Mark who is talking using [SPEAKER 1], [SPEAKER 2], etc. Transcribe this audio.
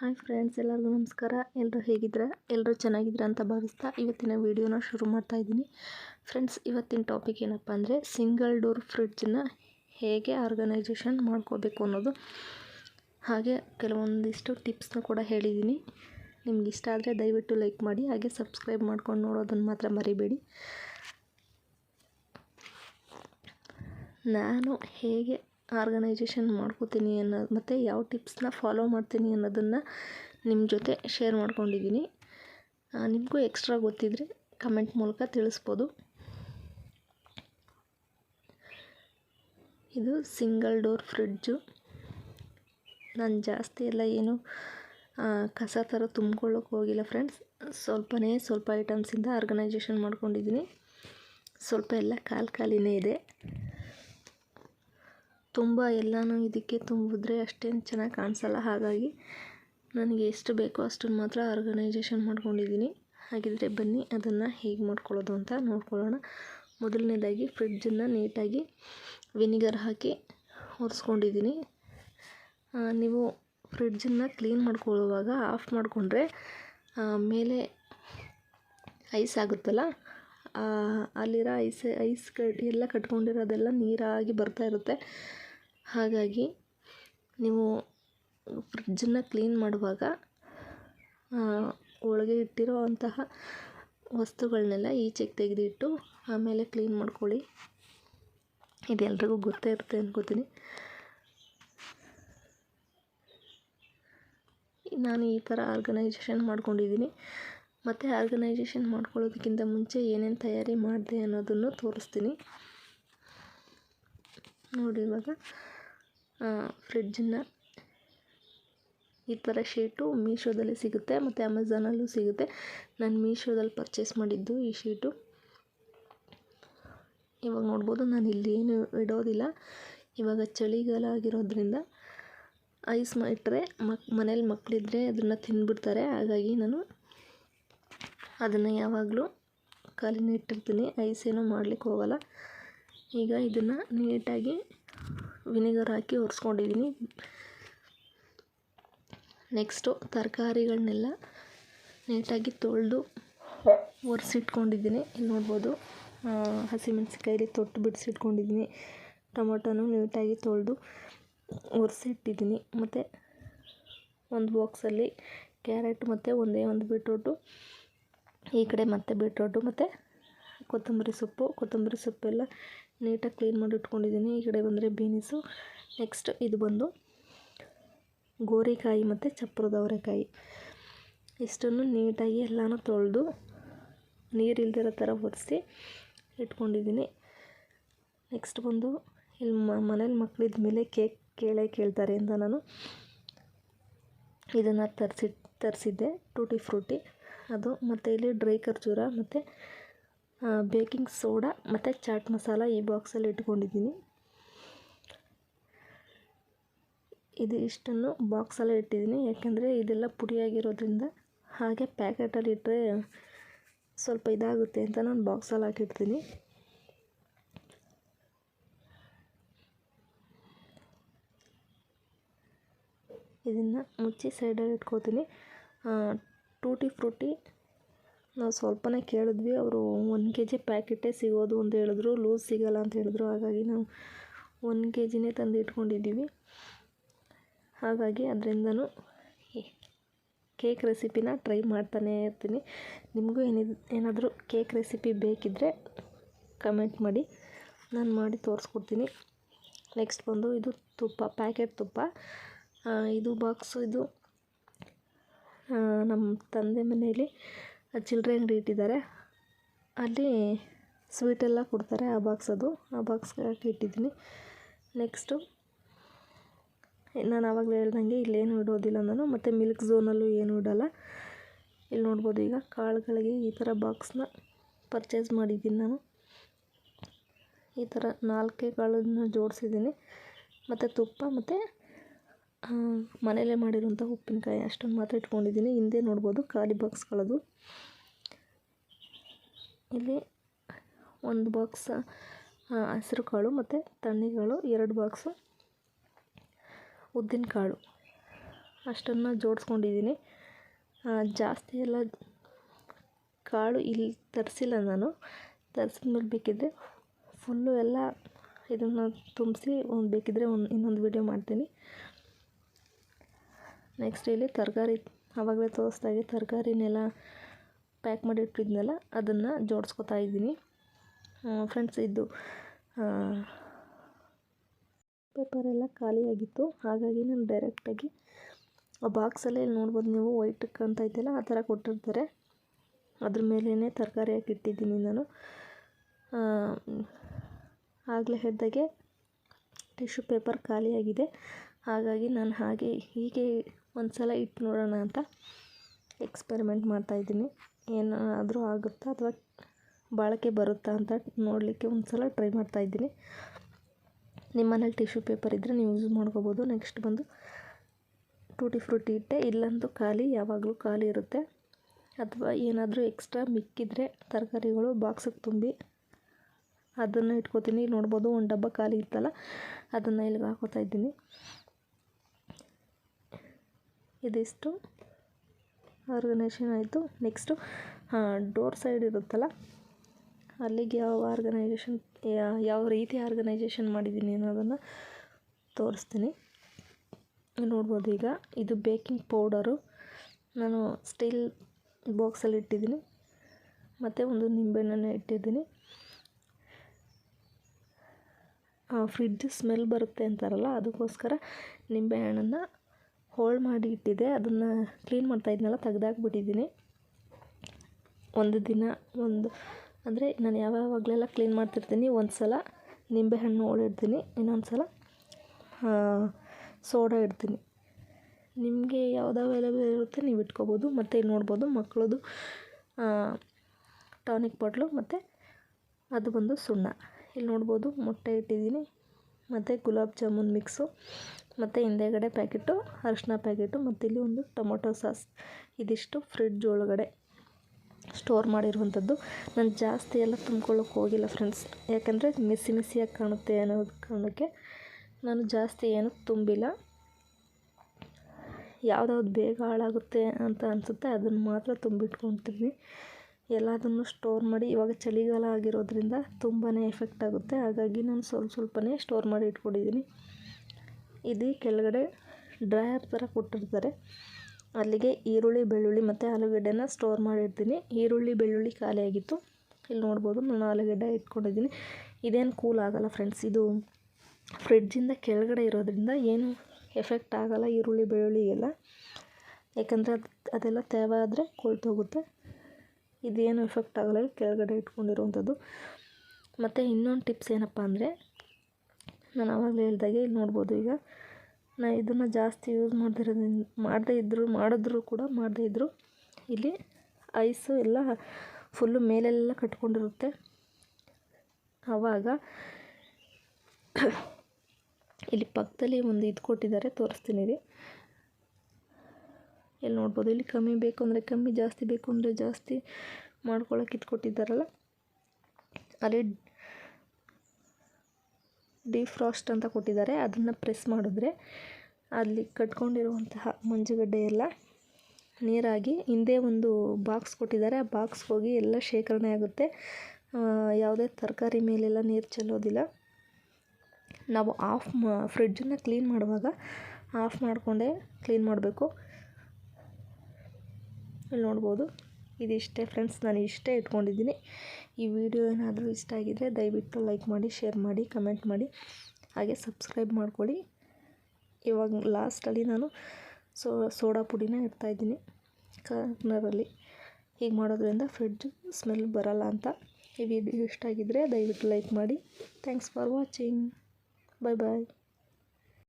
[SPEAKER 1] Hi friends, ಎಲ್ಲರಿಗೂ ನಮಸ್ಕಾರ. ಎಲ್ಲರೂ ಹೇಗಿದ್ದೀರಾ? ಎಲ್ಲರೂ ಚೆನ್ನಾಗಿದ್ದೀರಾ ಅಂತ ಭಾವಿಸ್ತಾ ಇವತ್ತಿನ ವೀಡಿಯೋನ ಶುರು ಮಾಡ್ತಾ ಇದ್ದೀನಿ. ಫ್ರೆಂಡ್ಸ್, ಇವತ್ತಿನ ಟಾಪಿಕ್ ಏನಪ್ಪ ಅಂದರೆ ಸಿಂಗಲ್ ಡೋರ್ ಫ್ರಿಡ್ಜನ್ನ ಹೇಗೆ ಆರ್ಗನೈಜೇಷನ್ ಮಾಡ್ಕೋಬೇಕು ಅನ್ನೋದು. ಹಾಗೆ ಕೆಲವೊಂದಿಷ್ಟು ಟಿಪ್ಸ್ನ ಕೂಡ ಹೇಳಿದ್ದೀನಿ. ನಿಮ್ಗೆ ಇಷ್ಟ ಆದರೆ ದಯವಿಟ್ಟು ಲೈಕ್ ಮಾಡಿ, ಹಾಗೆ ಸಬ್ಸ್ಕ್ರೈಬ್ ಮಾಡ್ಕೊಂಡು ನೋಡೋದನ್ನು ಮಾತ್ರ ಮರಿಬೇಡಿ. ನಾನು ಹೇಗೆ ಆರ್ಗನೈಜೇಷನ್ ಮಾಡ್ಕೋತೀನಿ ಅನ್ನೋದು ಮತ್ತು ಯಾವ ಟಿಪ್ಸ್ನ ಫಾಲೋ ಮಾಡ್ತೀನಿ ಅನ್ನೋದನ್ನು ನಿಮ್ಮ ಜೊತೆ ಶೇರ್ ಮಾಡ್ಕೊಂಡಿದ್ದೀನಿ. ನಿಮಗೂ ಎಕ್ಸ್ಟ್ರಾ ಗೊತ್ತಿದ್ದರೆ ಕಮೆಂಟ್ ಮೂಲಕ ತಿಳಿಸ್ಬೋದು. ಇದು ಸಿಂಗಲ್ ಡೋರ್ ಫ್ರಿಡ್ಜು. ನಾನು ಜಾಸ್ತಿ ಎಲ್ಲ ಏನು ಕಸ ಥರ ತುಂಬ್ಕೊಳ್ಳೋಕೆ ಹೋಗಿಲ್ಲ ಫ್ರೆಂಡ್ಸ್. ಸ್ವಲ್ಪನೇ ಸ್ವಲ್ಪ ಐಟಮ್ಸಿಂದ ಆರ್ಗನೈಜೇಷನ್ ಮಾಡ್ಕೊಂಡಿದ್ದೀನಿ. ಸ್ವಲ್ಪ ಎಲ್ಲ ಕಾಲು ಕಾಲಿನೇ ಇದೆ. ತುಂಬ ಎಲ್ಲನೂ ಇದಕ್ಕೆ ತುಂಬಿದ್ರೆ ಅಷ್ಟೇನು ಚೆನ್ನಾಗಿ ಕಾಣಿಸಲ್ಲ. ಹಾಗಾಗಿ ನನಗೆ ಎಷ್ಟು ಬೇಕೋ ಅಷ್ಟನ್ನು ಮಾತ್ರ ಆರ್ಗನೈಜೇಷನ್ ಮಾಡ್ಕೊಂಡಿದ್ದೀನಿ. ಹಾಗಿದ್ರೆ ಬನ್ನಿ, ಅದನ್ನು ಹೇಗೆ ಮಾಡ್ಕೊಳ್ಳೋದು ಅಂತ ನೋಡ್ಕೊಳ್ಳೋಣ. ಮೊದಲನೇದಾಗಿ ಫ್ರಿಡ್ಜನ್ನು ನೀಟಾಗಿ ವಿನಿಗರ್ ಹಾಕಿ ಒರೆಸ್ಕೊಂಡಿದ್ದೀನಿ. ನೀವು ಫ್ರಿಡ್ಜನ್ನು ಕ್ಲೀನ್ ಮಾಡ್ಕೊಳ್ಳುವಾಗ ಆಫ್ ಮಾಡಿಕೊಂಡ್ರೆ ಮೇಲೆ ಐಸ್ ಆಗುತ್ತಲ್ಲ? ಅಲ್ಲಿರೋ ಐಸ್ ಐಸ್ ಕಟ್ ಎಲ್ಲ ಕಟ್ಕೊಂಡಿರೋದೆಲ್ಲ ನೀರಾಗಿ ಬರ್ತಾ ಇರುತ್ತೆ. ಹಾಗಾಗಿ ನೀವು ಫ್ರಿಡ್ಜನ್ನು ಕ್ಲೀನ್ ಮಾಡುವಾಗ ಒಳಗೆ ಇಟ್ಟಿರೋ ಅಂತಹ ವಸ್ತುಗಳನ್ನೆಲ್ಲ ಈಚೆಗೆ ತೆಗೆದಿಟ್ಟು ಆಮೇಲೆ ಕ್ಲೀನ್ ಮಾಡ್ಕೊಳ್ಳಿ. ಇದೆಲ್ರಿಗೂ ಗೊತ್ತೇ ಇರುತ್ತೆ ಅನ್ಕೋತೀನಿ ನಾನು ಈ ಥರ ಆರ್ಗನೈಜೇಷನ್ ಮಾಡ್ಕೊಂಡಿದ್ದೀನಿ. ಮತ್ತು ಆರ್ಗನೈಜೇಷನ್ ಮಾಡ್ಕೊಳ್ಳೋದಕ್ಕಿಂತ ಮುಂಚೆ ಏನೇನು ತಯಾರಿ ಮಾಡಿದೆ ಅನ್ನೋದನ್ನು ತೋರಿಸ್ತೀನಿ. ನೋಡಿ ಇವಾಗ ಫ್ರಿಡ್ಜನ್ನು ಈ ಥರ ಶೀಟು ಮೀಶೋದಲ್ಲಿ ಸಿಗುತ್ತೆ, ಮತ್ತು ಅಮೆಝಾನಲ್ಲೂ ಸಿಗುತ್ತೆ. ನಾನು ಮೀಶೋದಲ್ಲಿ ಪರ್ಚೇಸ್ ಮಾಡಿದ್ದು ಈ ಶೀಟು. ಇವಾಗ ನೋಡ್ಬೋದು, ನಾನು ಇಲ್ಲಿ ಏನು ಇಡೋದಿಲ್ಲ. ಇವಾಗ ಚಳಿಗಾಲ ಆಗಿರೋದ್ರಿಂದ ಐಸ್ ಇಟ್ಟರೆ ಮಕ್, ಮನೇಲಿ ಮಕ್ಕಳಿದ್ರೆ ಅದನ್ನು ತಿಂದ್ಬಿಡ್ತಾರೆ ಹಾಗಾಗಿ ನಾನು ಅದನ್ನು ಯಾವಾಗಲೂ ಖಾಲಿನೇ ಇಟ್ಟಿರ್ತೀನಿ ಐಸ್ ಏನೂ ಮಾಡ್ಲಿಕ್ಕೆ ಹೋಗಲ್ಲ. ಈಗ ಇದನ್ನು ನೀಟಾಗಿ ವಿನೆಗರ್ ಹಾಕಿ ಒರೆಸ್ಕೊಂಡಿದ್ದೀನಿ ನೆಕ್ಸ್ಟು ತರಕಾರಿಗಳನ್ನೆಲ್ಲ ನೀಟಾಗಿ ತೊಳೆದು ಒರೆಸಿಟ್ಕೊಂಡಿದ್ದೀನಿ ಇಲ್ಲಿ ನೋಡ್ಬೋದು ಹಸಿಮೆಣ್ಸಿಕಾಯಲ್ಲಿ ತೊಟ್ಟು ಬಿಡಿಸಿಟ್ಕೊಂಡಿದ್ದೀನಿ ಟೊಮೊಟೊನೂ ನೀಟಾಗಿ ತೊಳೆದು ಒರೆಸಿಟ್ಟಿದ್ದೀನಿ ಮತ್ತು ಒಂದು ಬಾಕ್ಸಲ್ಲಿ ಕ್ಯಾರೆಟ್ ಮತ್ತು ಒಂದೇ ಒಂದು ಬೀಟ್ರೋಟು ಈ ಕಡೆ ಮತ್ತೆ ಬೀಟ್ರೋಟು ಮತ್ತು ಕೊತ್ತಂಬರಿ ಸೊಪ್ಪು. ಕೊತ್ತಂಬರಿ ಸೊಪ್ಪೆಲ್ಲ ನೀಟಾಗಿ ಕ್ಲೀನ್ ಮಾಡಿ ಇಟ್ಕೊಂಡಿದ್ದೀನಿ. ಈ ಕಡೆ ಬಂದರೆ ಬೀನ್ಸು. ನೆಕ್ಸ್ಟ್ ಇದು ಬಂದು ಗೋರಿಕಾಯಿ ಮತ್ತು ಚಪ್ರದ ಅವರೆಕಾಯಿ. ಇಷ್ಟನ್ನು ನೀಟಾಗಿ ಎಲ್ಲನೂ ತೊಳೆದು ನೀರಿಲ್ದಿರೋ ಥರ ಒರೆಸಿ ಇಟ್ಕೊಂಡಿದ್ದೀನಿ. ನೆಕ್ಸ್ಟ್ ಬಂದು ಇಲ್ಲಿ ಮನೇಲಿ ಮಕ್ಕಳಿದ್ದ ಮೇಲೆ ಕೇಕ್ ಕೇಳೇ ಕೇಳ್ತಾರೆ ಅಂತ ನಾನು. ಇದನ್ನು ತರಿಸಿ, ತರಿಸಿದ್ದೆ, ಟೂಟಿ ಫ್ರೂಟಿ. ಅದು ಮತ್ತು ಇಲ್ಲಿ ಡ್ರೈ ಖರ್ಜೂರ ಮತ್ತು ಬೇಕಿಂಗ್ ಸೋಡಾ ಮತ್ತು ಚಾಟ್ ಮಸಾಲ ಈ ಬಾಕ್ಸಲ್ಲಿ ಇಟ್ಕೊಂಡಿದ್ದೀನಿ. ಇದು ಇಷ್ಟನ್ನು ಬಾಕ್ಸಲ್ಲೇ ಇಟ್ಟಿದ್ದೀನಿ. ಯಾಕೆಂದರೆ ಇದೆಲ್ಲ ಪುಡಿಯಾಗಿರೋದ್ರಿಂದ ಹಾಗೆ ಪ್ಯಾಕೆಟಲ್ಲಿ ಇಟ್ಟರೆ ಸ್ವಲ್ಪ ಇದಾಗುತ್ತೆ ಅಂತ ನಾನು ಬಾಕ್ಸಲ್ಲಿ ಹಾಕಿರ್ತೀನಿ ಇದನ್ನು ಮುಚ್ಚಿ ಸೈಡಲ್ಲಿ ಇಟ್ಕೋತೀನಿ. Tutti frutti. ನಾವು ಸ್ವಲ್ಪನೇ ಕೇಳಿದ್ವಿ, ಅವರು ಒನ್ ಕೆ ಜಿ ಪ್ಯಾಕೆಟೇ ಸಿಗೋದು ಅಂತ ಹೇಳಿದ್ರು, ಲೂಸ್ ಸಿಗೋಲ್ಲ ಅಂತ ಹೇಳಿದ್ರು, ಹಾಗಾಗಿ ನಾವು ಒನ್ ಕೆ ಜಿನೇ ತಂದು ಇಟ್ಕೊಂಡಿದ್ದೀವಿ. ಹಾಗಾಗಿ ಅದರಿಂದನೂ ಕೇಕ್ ರೆಸಿಪಿನ ಟ್ರೈ ಮಾಡ್ತಾನೇ ಇರ್ತೀನಿ. ನಿಮಗೂ ಏನಿದ್ ಏನಾದರೂ ಕೇಕ್ ರೆಸಿಪಿ ಬೇಕಿದ್ದರೆ ಕಮೆಂಟ್ ಮಾಡಿ, ನಾನು ಮಾಡಿ ತೋರಿಸ್ಕೊಡ್ತೀನಿ. ನೆಕ್ಸ್ಟ್ ಬಂದು ಇದು ತುಪ್ಪ, ಪ್ಯಾಕೆಟ್ ತುಪ್ಪ. ಇದು ಬಾಕ್ಸು, ಇದು ನಮ್ಮ ತಂದೆ ಮನೆಯಲ್ಲಿ ಚಿಲ್ಲರೆ ಅಂಗಡಿ ಇಟ್ಟಿದ್ದಾರೆ. ಅಲ್ಲಿ ಸ್ವೀಟೆಲ್ಲ ಕೊಡ್ತಾರೆ ಆ ಬಾಕ್ಸ್ ಅದು. ಆ ಬಾಕ್ಸ್ ಹಾಕಿ ಇಟ್ಟಿದ್ದೀನಿ. ನೆಕ್ಸ್ಟು ನಾನು ಆವಾಗಲೇ ಹೇಳ್ದಂಗೆ ಇಲ್ಲೇನು ಇಡೋದಿಲ್ಲ ನಾನು. ಮತ್ತು ಮಿಲ್ಕ್ ಝೋನಲ್ಲೂ ಏನು ಇಡೋಲ್ಲ. ಇಲ್ಲಿ ನೋಡ್ಬೋದು ಈಗ ಕಾಳುಗಳಿಗೆ ಈ ಥರ ಬಾಕ್ಸ್ನ ಪರ್ಚೇಸ್ ಮಾಡಿದ್ದೀನಿ ನಾನು. ಈ ಥರ ನಾಲ್ಕೇ ಕಾಳನ್ನು ಜೋಡಿಸಿದ್ದೀನಿ. ಮತ್ತು ತುಪ್ಪ ಮತ್ತು ಮನೆಯಲ್ಲೇ ಮಾಡಿರುವಂಥ ಉಪ್ಪಿನಕಾಯಿ ಅಷ್ಟೊಂದು ಮಾತ್ರ ಇಟ್ಕೊಂಡಿದ್ದೀನಿ. ಹಿಂದೆ ನೋಡ್ಬೋದು, ಖಾಲಿ ಬಾಕ್ಸ್ಗಳದು ಇಲ್ಲಿ ಒಂದು ಬಾಕ್ಸ್ ಹಸಿರು ಕಾಳು ಮತ್ತು ತಣ್ಣಿಗಳು ಎರಡು ಬಾಕ್ಸು ಉದ್ದಿನ ಕಾಳು. ಅಷ್ಟನ್ನು ಜೋಡಿಸ್ಕೊಂಡಿದ್ದೀನಿ. ಜಾಸ್ತಿ ಎಲ್ಲ ಕಾಳು ಇಲ್ಲಿ ತರಿಸಿಲ್ಲ ನಾನು. ತರಿಸಿದ್ಮೇಲೆ ಬೇಕಿದ್ದರೆ ಫುಲ್ಲು ಎಲ್ಲ ಇದನ್ನು ತುಂಬಿಸಿ ಒಂದು ಬೇಕಿದ್ದರೆ ಒಂದು ಇನ್ನೊಂದು ವೀಡಿಯೋ ಮಾಡ್ತೀನಿ. ನೆಕ್ಸ್ಟ್ ಇಲ್ಲಿ ತರಕಾರಿ, ಆವಾಗಲೇ ತೋರಿಸ್ದಾಗೆ ತರಕಾರಿನೆಲ್ಲ ಪ್ಯಾಕ್ ಮಾಡಿ ಇಟ್ಟಿದ್ನಲ್ಲ, ಅದನ್ನು ಜೋಡಿಸ್ಕೊತಾ ಇದ್ದೀನಿ. ಫ್ರೆಂಡ್ಸ್ ಇದು ಪೇಪರೆಲ್ಲ ಖಾಲಿಯಾಗಿತ್ತು ಹಾಗಾಗಿ ನಾನು ಡೈರೆಕ್ಟಾಗಿ ಆ ಬಾಕ್ಸಲ್ಲೇ ನೋಡ್ಬೋದು ನೀವು ವೈಟ್ ಅಂತ ಐತೆಲ್ಲ, ಆ ಥರ ಕೊಟ್ಟಿರ್ತಾರೆ. ಅದ್ರ ಮೇಲೇ ತರಕಾರಿ ಹಾಕಿಟ್ಟಿದ್ದೀನಿ ನಾನು. ಆಗಲೇ ಹೇಳಿದಾಗೆ ಟಿಶ್ಯೂ ಪೇಪರ್ ಖಾಲಿಯಾಗಿದೆ ಹಾಗಾಗಿ ನಾನು ಹಾಗೆ ಹೀಗೆ ಒಂದು ಸಲ ಇಟ್ಟು ನೋಡೋಣ ಅಂತ ಎಕ್ಸ್ಪೆರಿಮೆಂಟ್ ಮಾಡ್ತಾಯಿದ್ದೀನಿ ಏನಾದರೂ ಆಗುತ್ತಾ ಅಥವಾ ಬಾಳಿಕೆ ಬರುತ್ತಾ ಅಂತ ನೋಡಲಿಕ್ಕೆ ಒಂದು ಸಲ ಟ್ರೈ ಮಾಡ್ತಾಯಿದ್ದೀನಿ ನಿಮ್ಮ ಮನೇಲಿ ಟಿಶ್ಯೂ ಪೇಪರ್ ಇದ್ದರೆ ನೀವು ಯೂಸ್ ಮಾಡ್ಕೋಬೋದು. ನೆಕ್ಸ್ಟ್ ಬಂದು ಟೂಟಿ ಫ್ರೂಟಿ ಇಟ್ಟೆ. ಇಲ್ಲಂತೂ ಖಾಲಿ, ಯಾವಾಗಲೂ ಖಾಲಿ ಇರುತ್ತೆ. ಅಥವಾ ಏನಾದರೂ ಎಕ್ಸ್ಟ್ರಾ ಮಿಕ್ಕಿದ್ರೆ ತರಕಾರಿಗಳು ಬಾಕ್ಸಿಗೆ ತುಂಬಿ ಅದನ್ನು ಇಟ್ಕೋತೀನಿ. ನೋಡ್ಬೋದು, ಒಂದು ಡಬ್ಬ ಖಾಲಿ ಇತ್ತಲ್ಲ, ಅದನ್ನು ಇಲ್ಲಿಗೆ ಹಾಕೋತಾ ಇದ್ದೀನಿ. ಇದಿಷ್ಟು. ಆರ್ಗನೈಸೇಷನ್ ಆಯಿತು. ನೆಕ್ಸ್ಟು ಡೋರ್ ಸೈಡ್ ಇರುತ್ತಲ್ಲ? ಅಲ್ಲಿಗೆ ಯಾವ ಆರ್ಗನೈಜೇಷನ್ ಯಾವ ರೀತಿ ಆರ್ಗನೈಜೇಷನ್ ಮಾಡಿದ್ದೀನಿ ಅನ್ನೋದನ್ನು ತೋರಿಸ್ತೀನಿ. ನೋಡ್ಬೋದು ಈಗ. ಇದು ಬೇಕಿಂಗ್ ಪೌಡರು ನಾನು ಸ್ಟೀಲ್ ಬಾಕ್ಸಲ್ಲಿ ಇಟ್ಟಿದ್ದೀನಿ. ಮತ್ತು ಒಂದು ನಿಂಬೆಹಣ್ಣನ್ನು ಇಟ್ಟಿದ್ದೀನಿ. ಫ್ರಿಡ್ಜ್ ಸ್ಮೆಲ್ ಬರುತ್ತೆ ಅಂತಾರಲ್ಲ, ಅದಕ್ಕೋಸ್ಕರ ನಿಂಬೆಹಣ್ಣನ್ನು ಹೋಲ್ಡ್ ಮಾಡಿ ಇಟ್ಟಿದ್ದೆ. ಅದನ್ನು ಕ್ಲೀನ್ ಮಾಡ್ತಾ ಇದ್ನಲ್ಲ, ತೆಗ್ದಾಕ್ಬಿಟ್ಟಿದ್ದೀನಿ. ಒಂದು ದಿನ, ಒಂದು, ಅಂದರೆ ನಾನು ಯಾವಾಗಲೆಲ್ಲ ಕ್ಲೀನ್ ಮಾಡ್ತಿರ್ತೀನಿ ಒಂದು ಸಲ ನಿಂಬೆಹಣ್ಣು ಹೋಳಿಡ್ತೀನಿ ಇನ್ನೊಂದು ಸಲ ಸೋಡಾ ಇಡ್ತೀನಿ. ನಿಮಗೆ ಯಾವ್ದು ಅವೈಲೇಬಲ್ ಇರುತ್ತೆ ನೀವು ಇಟ್ಕೋಬೋದು, ಮತ್ತು ಇಲ್ಲಿ ನೋಡ್ಬೋದು. ಮಕ್ಕಳದು ಟಾನಿಕ್ ಬಾಟ್ಲು ಮತ್ತು ಅದು ಬಂದು ಸುಣ್ಣ. ಇಲ್ಲಿ ನೋಡ್ಬೋದು, ಮೊಟ್ಟೆ ಇಟ್ಟಿದ್ದೀನಿ. ಮತ್ತು ಗುಲಾಬ್ ಜಾಮೂನ್ ಮಿಕ್ಸು ಮತ್ತು ಹಿಂದೆಗಡೆ ಪ್ಯಾಕೆಟು, ಅರಿಶಿನ ಪ್ಯಾಕೆಟು, ಮತ್ತು ಇಲ್ಲಿ ಒಂದು ಟೊಮೊಟೊ ಸಾಸ್. ಇದಿಷ್ಟು ಫ್ರಿಡ್ಜ್ ಒಳಗಡೆ ಸ್ಟೋರ್ ಮಾಡಿರುವಂಥದ್ದು. ನಾನು ಜಾಸ್ತಿ ಎಲ್ಲ ತುಂಬ್ಕೊಳ್ಳೋಕೆ ಹೋಗಿಲ್ಲ ಫ್ರೆಂಡ್ಸ್. ಯಾಕಂದರೆ ಮಿಸಿ ಮಿಸಿಯಾಗಿ ಕಾಣುತ್ತೆ ಅನ್ನೋ ಕಾರಣಕ್ಕೆ ನಾನು ಜಾಸ್ತಿ ಏನೂ ತುಂಬಿಲ್ಲ. ಯಾವುದಾವ್ದು ಬೇಗ ಹಾಳಾಗುತ್ತೆ ಅಂತ ಅನಿಸುತ್ತೆ, ಅದನ್ನು ಮಾತ್ರ ತುಂಬಿಟ್ಕೊತೀನಿ ಎಲ್ಲದನ್ನು ಸ್ಟೋರ್ ಮಾಡಿ, ಇವಾಗ ಚಳಿಗಾಲ ಆಗಿರೋದ್ರಿಂದ ತುಂಬಾ ಎಫೆಕ್ಟ್ ಆಗುತ್ತೆ. ಹಾಗಾಗಿ ನಾನು ಸ್ವಲ್ಪ ಸ್ವಲ್ಪನೇ ಸ್ಟೋರ್ ಮಾಡಿ ಇಟ್ಕೊಂಡಿದ್ದೀನಿ. ಇದು ಕೆಳಗಡೆ ಡ್ರೈಯರ್ ಥರ ಕೊಟ್ಟಿರ್ತಾರೆ. ಅಲ್ಲಿಗೆ ಈರುಳ್ಳಿ, ಬೆಳ್ಳುಳ್ಳಿ ಮತ್ತು ಆಲೂಗಡ್ಡೆನ ಸ್ಟೋರ್ ಮಾಡಿರ್ತೀನಿ. ಈರುಳ್ಳಿ, ಬೆಳ್ಳುಳ್ಳಿ ಖಾಲಿಯಾಗಿತ್ತು ಇಲ್ಲಿ ನೋಡ್ಬೋದು ನಾನು ಆಲೂಗಡ್ಡೆ ಇಟ್ಕೊಂಡಿದ್ದೀನಿ. ಇದೇನು ಕೂಲ್ ಆಗೋಲ್ಲ ಫ್ರೆಂಡ್ಸ್ ಇದು ಫ್ರಿಡ್ಜಿಂದ ಕೆಳಗಡೆ ಇರೋದ್ರಿಂದ ಏನು ಎಫೆಕ್ಟ್ ಆಗೋಲ್ಲ ಈರುಳ್ಳಿ ಬೆಳ್ಳುಳ್ಳಿಗೆಲ್ಲ ಯಾಕಂದರೆ ಅದು, ಅದೆಲ್ಲ ತೇವ ಆದರೆ ಕೊಳ್ತೋಗುತ್ತೆ ಇದೇನು ಎಫೆಕ್ಟ್ ಆಗೋಲ್ಲ ಕೆಳಗಡೆ ಇಟ್ಕೊಂಡಿರುವಂಥದ್ದು. ಮತ್ತು ಇನ್ನೊಂದು ಟಿಪ್ಸ್ ಏನಪ್ಪ ಅಂದರೆ ನಾನು ಆವಾಗಲೇ ಹೇಳ್ದಾಗೆ ಇಲ್ಲಿ ನೋಡ್ಬೋದು ಈಗ. ನಾ ಇದನ್ನು ಜಾಸ್ತಿ ಯೂಸ್ ಮಾಡ್ದಿರೋದ್ರಿಂದ, ಮಾಡದೇ ಇದ್ದರೂ ಮಾಡಿದ್ರು ಕೂಡ ಮಾಡದೇ ಇದ್ದರು ಇಲ್ಲಿ ಐಸು ಎಲ್ಲ ಫುಲ್ಲು ಮೇಲೆಲ್ಲ ಕಟ್ಕೊಂಡಿರುತ್ತೆ. ಆವಾಗ ಇಲ್ಲಿ ಪಕ್ಕದಲ್ಲಿ ಒಂದು ಇದು ಕೊಟ್ಟಿದ್ದಾರೆ, ತೋರಿಸ್ತೀನಿ ರೀ ಇಲ್ಲಿ ನೋಡ್ಬೋದು, ಇಲ್ಲಿ ಕಮ್ಮಿ ಬೇಕು ಅಂದರೆ ಕಮ್ಮಿ, ಜಾಸ್ತಿ ಬೇಕು ಅಂದರೆ ಜಾಸ್ತಿ ಮಾಡ್ಕೊಳ್ಳೋಕೆ ಇದು ಕೊಟ್ಟಿದ್ದಾರಲ್ಲ. ಅಲ್ಲಿ ಡಿಫ್ರಾಸ್ಟ್ ಅಂತ ಕೊಟ್ಟಿದ್ದಾರೆ. ಅದನ್ನು ಪ್ರೆಸ್ ಮಾಡಿದ್ರೆ ಅಲ್ಲಿ ಕಟ್ಕೊಂಡಿರುವಂತಹ ಮಂಜುಗಡ್ಡೆ ಎಲ್ಲ ನೀರಾಗಿ ಹಿಂದೆ ಒಂದು ಬಾಕ್ಸ್ ಕೊಟ್ಟಿದ್ದಾರೆ. ಆ ಬಾಕ್ಸ್ಗೆ ಹೋಗಿ ಎಲ್ಲ ಶೇಖರಣೆ ಆಗುತ್ತೆ. ಯಾವುದೇ ತರಕಾರಿ ಮೇಲೆಲ್ಲ ನೀರು ಚೆಲ್ಲೋದಿಲ್ಲ. ನಾವು ಆಫ್ ಮಾ ಫ್ರಿಡ್ಜನ್ನು ಕ್ಲೀನ್ ಮಾಡುವಾಗ ಆಫ್ ಮಾಡಿಕೊಂಡೇ ಕ್ಲೀನ್ ಮಾಡಬೇಕು. ಇಲ್ಲಿ ನೋಡ್ಬೋದು. ಇದಿಷ್ಟೇ ಫ್ರೆಂಡ್ಸ್, ನಾನು ಇಷ್ಟೇ ಇಟ್ಕೊಂಡಿದ್ದೀನಿ. ಈ ವಿಡಿಯೋ ಏನಾದರೂ ಇಷ್ಟ ಆಗಿದ್ದರೆ ದಯವಿಟ್ಟು ಲೈಕ್ ಮಾಡಿ, ಶೇರ್ ಮಾಡಿ, ಕಮೆಂಟ್ ಮಾಡಿ. ಹಾಗೆ ಸಬ್ಸ್ಕ್ರೈಬ್ ಮಾಡ್ಕೊಳ್ಳಿ. ಇವಾಗ ಲಾಸ್ಟಲ್ಲಿ ನಾನು ಸೋ, ಸೋಡಾ ಪುಡಿನ ಇಡ್ತಾಯಿದ್ದೀನಿ ಕಾರ್ನರಲ್ಲಿ. ಹೀಗೆ ಮಾಡೋದ್ರಿಂದ ಫ್ರಿಡ್ಜ್ ಸ್ಮೆಲ್ ಬರಲ್ಲ ಅಂತ. ಈ ವಿಡಿಯೋ ಇಷ್ಟ ಆಗಿದ್ದರೆ ದಯವಿಟ್ಟು ಲೈಕ್ ಮಾಡಿ. Thanks for watching. Bye bye